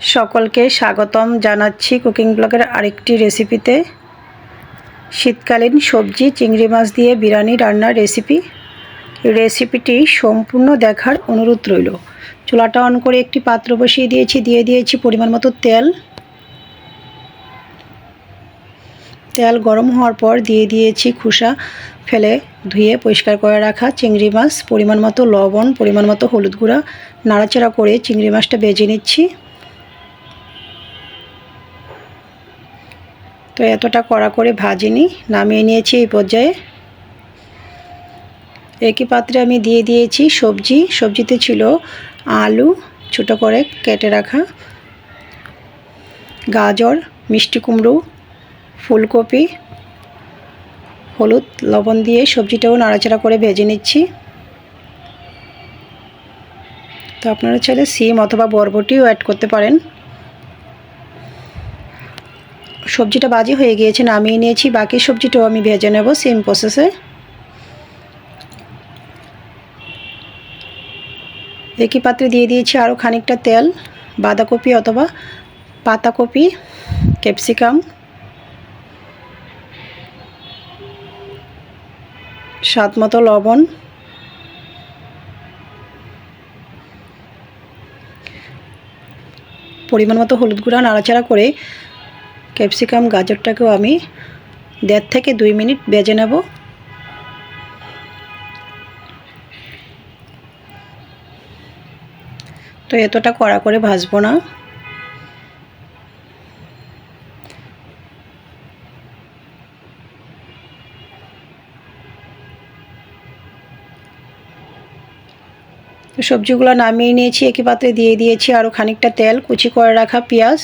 সকলকে স্বাগতম জানাচ্ছি কুকিং ব্লগের আরেকটি রেসিপিতে। শীতকালীন সবজি, চিংড়ি মাছ দিয়ে বিরিয়ানি রান্নার রেসিপি। রেসিপিটি সম্পূর্ণ দেখার অনুরোধ রইল। চুলাটা অন করে একটি পাত্র বসিয়ে দিয়েছি, দিয়ে দিয়েছি পরিমাণ মতো তেল। তেল গরম হওয়ার পর দিয়ে দিয়েছি খোসা ফেলে ধুয়ে পরিষ্কার করে রাখা চিংড়ি মাছ, পরিমাণ মতো লবণ, পরিমাণ মতো হলুদ গুঁড়া। নাড়াচাড়া করে চিংড়ি মাছটা বেজে নিচ্ছি। তো এতটা কড়া করে ভাজিনি, নামিয়ে নিয়েছি এই পর্যায়ে। একই পাত্রে আমি দিয়ে দিয়েছি সবজি, সবজিতে ছিল আলু, ছোটো করে কেটে রাখা গাজর, মিষ্টি কুমড়ো, ফুলকপি, হলুদ, লবণ দিয়ে সবজিটাও নাড়াচাড়া করে ভেজে নিচ্ছি। তো আপনারা চাইলে সিম অথবা বরবটিও অ্যাড করতে পারেন। সবজিটা বাজি হয়ে গিয়েছে, নামিয়ে নিয়েছি। বাকি সবজিটাও আমি ভেজে নেব সেম প্রসেসে একই পাত্রে দিয়ে দিয়েছি আরও খানিকটা তেল, বাঁধাকপি অথবা পাতাকপি, ক্যাপসিকাম। স্বাদ মতো লবণ। পরিমাণ মতো হলুদ গুঁড়া, নাড়াচাড়া করে ক্যাপসিকাম গাজরটাকেও আমি দেড় থেকে দুই মিনিট বেজে নেব। তো এতটা কড়া করে ভাজবো না। সবজিগুলো নামিয়ে নিয়েছি, একই পাত্রে দিয়ে দিয়েছি আরও খানিকটা তেল, কুচি করে রাখা পেঁয়াজ।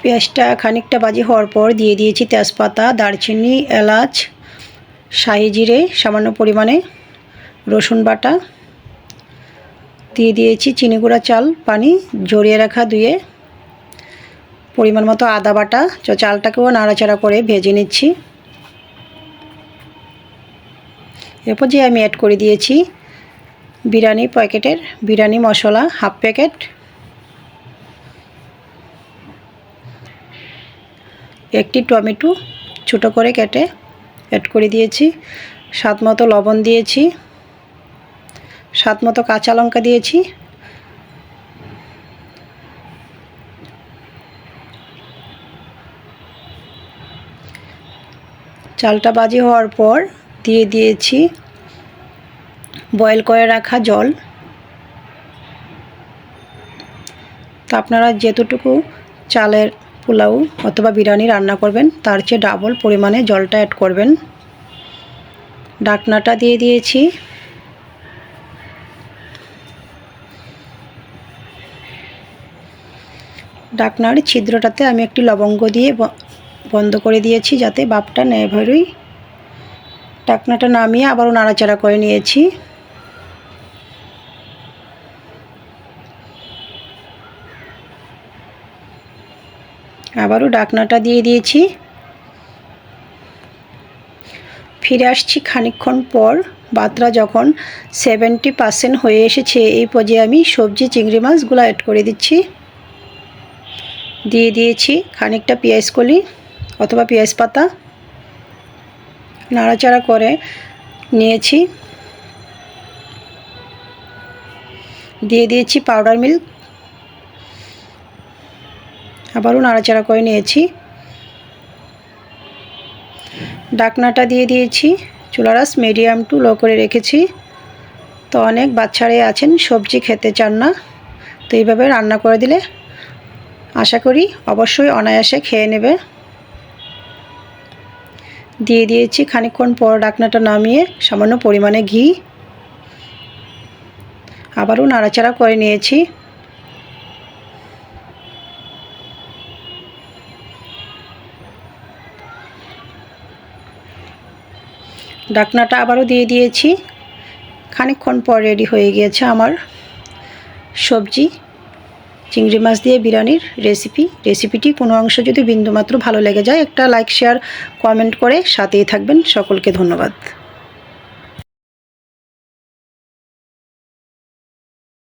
পেঁয়াজটা খানিকটা বাজি হওয়ার পর দিয়ে দিয়েছি তেজপাতা, দারচিনি, এলাচ, শাহি জিরে, সামান্য পরিমাণে রসুন বাটা। দিয়ে দিয়েছি চিনি গুঁড়া, চাল, পানি, জড়িয়ে রাখা ধুয়ে পরিমাণ মতো আদা বাটা। তো চালটাকেও নাড়াচাড়া করে ভেজে নিচ্ছি। এরপর যে আমি অ্যাড করে দিয়েছি বিরিয়ানি প্যাকেটের বিরিয়ানি মশলা হাফ প্যাকেট একটি টমেটো ছোটো করে কেটে অ্যাড করে দিয়েছি। স্বাদ মতো লবণ দিয়েছি। স্বাদ মতো কাঁচা লঙ্কা দিয়েছি। চালটা বাজি হওয়ার পর দিয়ে দিয়েছি বয়েল করে রাখা জল। তা আপনারা যেতটুকু চালের পোলাও অথবা বিরিয়ানি রান্না করবেন, তার চেয়ে ডাবল পরিমাণে জলটা অ্যাড করবেন। ডাকনাটা দিয়ে দিয়েছি। ডাকনার ছিদ্রটাতে আমি একটি লবঙ্গ দিয়ে বন্ধ করে দিয়েছি, যাতে বাপটা নেয় ভরুই ডাকনাটা নামিয়ে আবারও নাড়াচাড়া করে নিয়েছি। আবারও ডাকনাটা দিয়ে দিয়েছি। ফিরে আসছি খানিকক্ষণ পর। বাতরা যখন সেভেন্টি পার্সেন্ট হয়ে এসেছে, এই পর্যায়ে আমি সবজি, চিংড়ি মাছগুলো অ্যাড করে দিচ্ছি। দিয়ে দিয়েছি খানিকটা পেঁয়াজ কলি অথবা পেঁয়াজ পাতা। নাড়াচাড়া করে নিয়েছি। দিয়ে দিয়েছি পাউডার মিল্ক আবারও নাড়াচাড়া করে নিয়েছি। ডাকনাটা দিয়ে দিয়েছি। চুলারাস মিডিয়াম টু লো করে রেখেছি। তো অনেক বাচ্চারাই আছেন, সবজি খেতে চান না। তো এইভাবে রান্না করে দিলে আশা করি অবশ্যই অনায়াসে খেয়ে নেবে। দিয়ে দিয়েছি খানিকক্ষণ পর ডাকনাটা নামিয়ে সামান্য পরিমাণে ঘি। আবারও নাড়াচাড়া করে নিয়েছি। ডাকনাটা আবারও দিয়ে দিয়েছি। খানিকক্ষণ পর রেডি হয়ে গিয়েছে আমার সবজি। চিংড়ি মাছ দিয়ে বিরিয়ানির রেসিপি। রেসিপিটি কোনো অংশ যদি বিন্দুমাত্র ভালো লেগে যায়, একটা লাইক, শেয়ার, কমেন্ট করে সাথেই থাকবেন। সকলকে ধন্যবাদ।